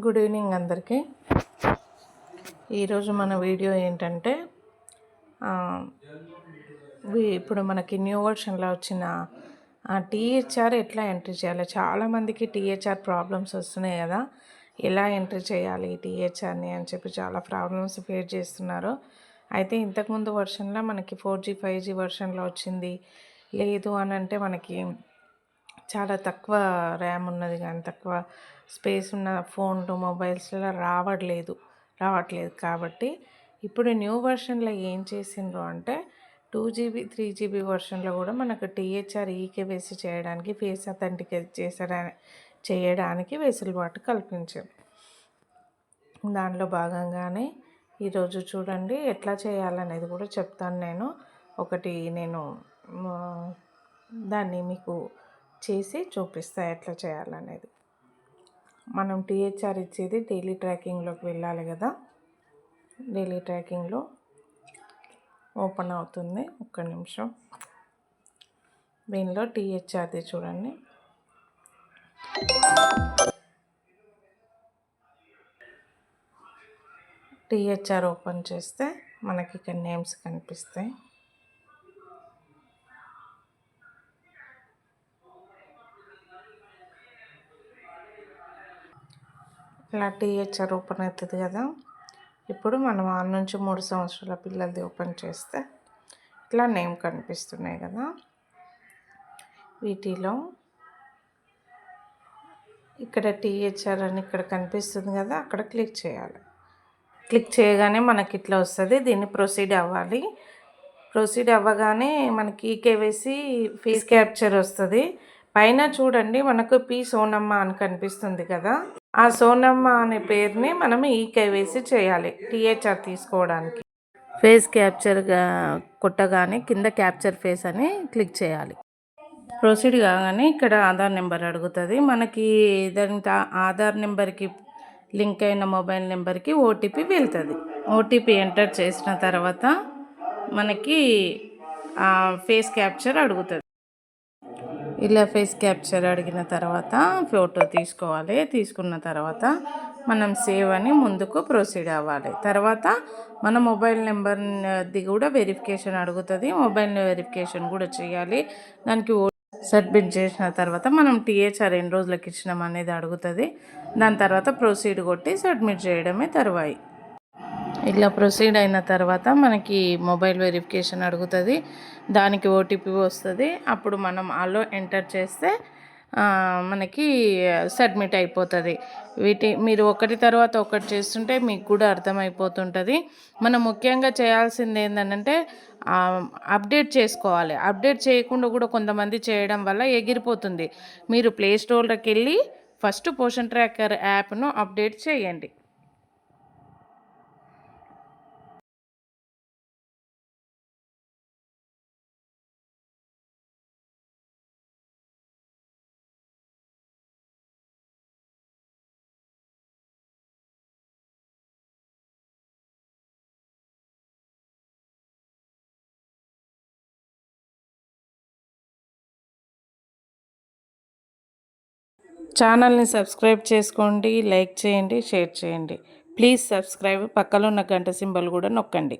Good evening అందరికీ. ఈరోజు మన వీడియో ఏంటంటే ఇప్పుడు మనకి న్యూ వర్షన్లో వచ్చిన టీహెచ్ఆర్ ఎట్లా ఎంట్రీ చేయాలి? చాలామందికి టీహెచ్ఆర్ ప్రాబ్లమ్స్ వస్తున్నాయి కదా. ఎలా ఎంట్రీ చేయాలి టీహెచ్ఆర్ని అని చెప్పి చాలా ప్రాబ్లమ్స్ ఫేస్ చేస్తున్నారు. అయితే ఇంతకుముందు వర్షన్లో మనకి ఫోర్ జీ ఫైవ్ జీ వర్షన్లో వచ్చింది. లేదు అని అంటే మనకి చాలా తక్కువ ర్యామ్ ఉన్నది కానీ తక్కువ స్పేస్ ఉన్న ఫోన్లు మొబైల్స్లో రావట్లేదు రావట్లేదు కాబట్టి ఇప్పుడు న్యూ వెర్షన్లో ఏం చేసిండ్రు అంటే టూ జీబీ త్రీ జీబీ వెర్షన్లో కూడా మనకు టీహెచ్ఆర్ ఈకేవైసీ చేయడానికి ఫేస్ అథెంటికేట్ చేసడానికి చేయడానికి వెసులుబాటు కల్పించారు. దానిలో భాగంగానే ఈరోజు చూడండి ఎట్లా చేయాలనేది కూడా చెప్తాను నేను. ఒకటి నేను దాన్ని మీకు చేసి చూపిస్తాయి ఎట్లా చేయాలనేది. మనం టీహెచ్ఆర్ ఇచ్చేది డైలీ ట్రాకింగ్లోకి వెళ్ళాలి కదా. డైలీ ట్రాకింగ్లో ఓపెన్ అవుతుంది. ఒక్క నిమిషం. దీనిలో టీహెచ్ఆర్ది చూడండి. టీహెచ్ఆర్ ఓపెన్ చేస్తే మనకి ఇక్కడ నేమ్స్ కనిపిస్తాయి. ఇలా టీహెచ్ఆర్ ఓపెన్ అవుతుంది కదా. ఇప్పుడు మనం ఆరు నుంచి మూడు సంవత్సరాల పిల్లలది ఓపెన్ చేస్తే ఇట్లా నేమ్ కనిపిస్తున్నాయి కదా. వీటిలో ఇక్కడ టీహెచ్ఆర్ అని ఇక్కడ కనిపిస్తుంది కదా అక్కడ క్లిక్ చేయాలి. క్లిక్ చేయగానే మనకి ఇట్లా వస్తుంది. దీన్ని ప్రొసీడ్ అవ్వాలి. ప్రొసీడ్ అవ్వగానే మనకి కేవైసీ ఫీజ్ క్యాప్చర్ వస్తుంది. పైన చూడండి మనకు పీ సోనమ్మ అని కనిపిస్తుంది కదా. ఆ సోనమ్మ అనే పేరుని మనం ఈ కేవైసీ చేయాలి. టీహెచ్ఆర్ తీసుకోవడానికి. ఫేస్ క్యాప్చర్గా కొట్టగానే కింద క్యాప్చర్ ఫేస్ అని క్లిక్ చేయాలి. ప్రొసీడ్ కాగానే ఇక్కడ ఆధార్ నెంబర్ అడుగుతుంది. మనకి దానికి ఆధార్ నెంబర్కి లింక్ అయిన మొబైల్ నెంబర్కి ఓటీపీ వెళ్తుంది. ఓటీపీ ఎంటర్ చేసిన తర్వాత మనకి ఫేస్ క్యాప్చర్ అడుగుతుంది. ఇలా ఫేస్ క్యాప్చర్ అడిగిన తర్వాత ఫోటో తీసుకోవాలి. తీసుకున్న తర్వాత మనం సేవ్ అని ముందుకు ప్రొసీడ్ అవ్వాలి. తర్వాత మన మొబైల్ నెంబర్ది కూడా వెరిఫికేషన్ అడుగుతుంది. మొబైల్ వెరిఫికేషన్ కూడా చేయాలి. దానికి సబ్మిట్ చేసిన తర్వాత మనం టీహెచ్ఆర్ ఎన్ని రోజులకి ఇచ్చినాం అనేది అడుగుతుంది. దాని తర్వాత ప్రొసీడ్ కొట్టి సబ్మిట్ చేయడమే తరువాయి. ఇట్లా ప్రొసీడ్ అయిన తర్వాత మనకి మొబైల్ వెరిఫికేషన్ అడుగుతుంది. దానికి ఓటీపీ వస్తుంది. అప్పుడు మనం అలో ఎంటర్ చేస్తే మనకి సబ్మిట్ అయిపోతుంది. వీటి మీరు ఒకటి తర్వాత ఒకటి చేస్తుంటే మీకు కూడా అర్థమైపోతుంటుంది. మనం ముఖ్యంగా చేయాల్సింది ఏంటంటే అప్డేట్ చేసుకోవాలి. అప్డేట్ చేయకుండా కూడా కొంతమంది చేయడం వల్ల ఎగిరిపోతుంది. మీరు ప్లే స్టోర్లోకి వెళ్ళి ఫస్ట్ పోషన్ ట్రాకర్ యాప్ను అప్డేట్ చేయండి. ఛానల్ని సబ్స్క్రైబ్ చేసుకోండి లైక్ చేయండి షేర్ చేయండి. ప్లీజ్ సబ్స్క్రైబ్ పక్కలో ఉన్న గంట సింబల్ కూడా నొక్కండి.